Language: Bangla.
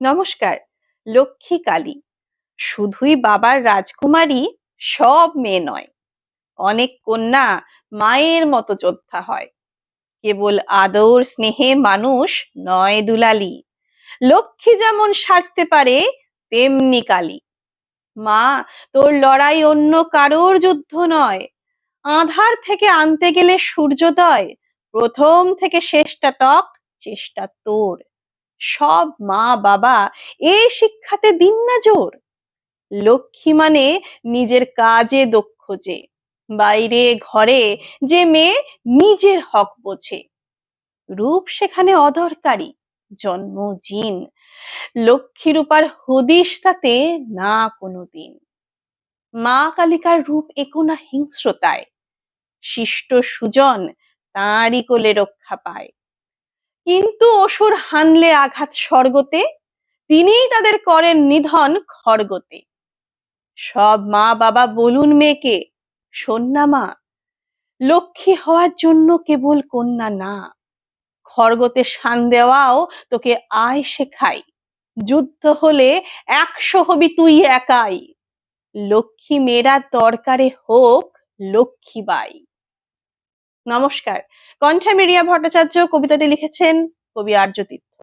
নমস্কার, লক্ষ্মী কালী। শুধুই বাবার রাজকুমারী সব মেয়ে নয়, অনেক কন্যা মায়ের মতো যোদ্ধা হয়। কেবল আদর স্নেহে মানুষ নয় দুলালি। লক্ষ্মী যেমন সাজতে পারে, তেমনি কালী। মা, তোর লড়াই অন্য কারোর যুদ্ধ নয়। আধার থেকে আনতে গেলে সূর্যোদয়, প্রথম থেকে শেষটা তক চেষ্টা তোর। সব মা বাবা এই শিক্ষাতে দিন না জোর। লক্ষ্মী মানে নিজের কাজে দক্ষ যে, বাইরে ঘরে যে মেয়ে নিজের হক বোঝে। রূপ সেখানে অদরকারি, জন্ম, জিন। লক্ষ্মী রূপার হদিশ তাতে না কোনো দিন। মা কালিকার রূপ একোনা হিংস্রতায়, শিষ্ট সুজন তাঁরই কোলে রক্ষা পায়। কিন্তু অসুর হানলে আঘাত স্বর্গতে, তিনিই তাদের করেন নিধন খড়গতে সব মা বাবা বলুন মেয়েকে, সন্না মা, লক্ষ্মী হওয়ার জন্য কেবল কন্যা না। খড়গতে শান দেওয়াও তোকে আয় শেখাই। যুদ্ধ হলে একশো হবি তুই একাই। লক্ষ্মী মেয়েরা দরকারে হোক লক্ষ্মীবাই নমস্কার। কণ্ঠে মিরিয়া ভট্টাচার্য কবিতাটি লিখেছেন কবি আর্য তীর্থ।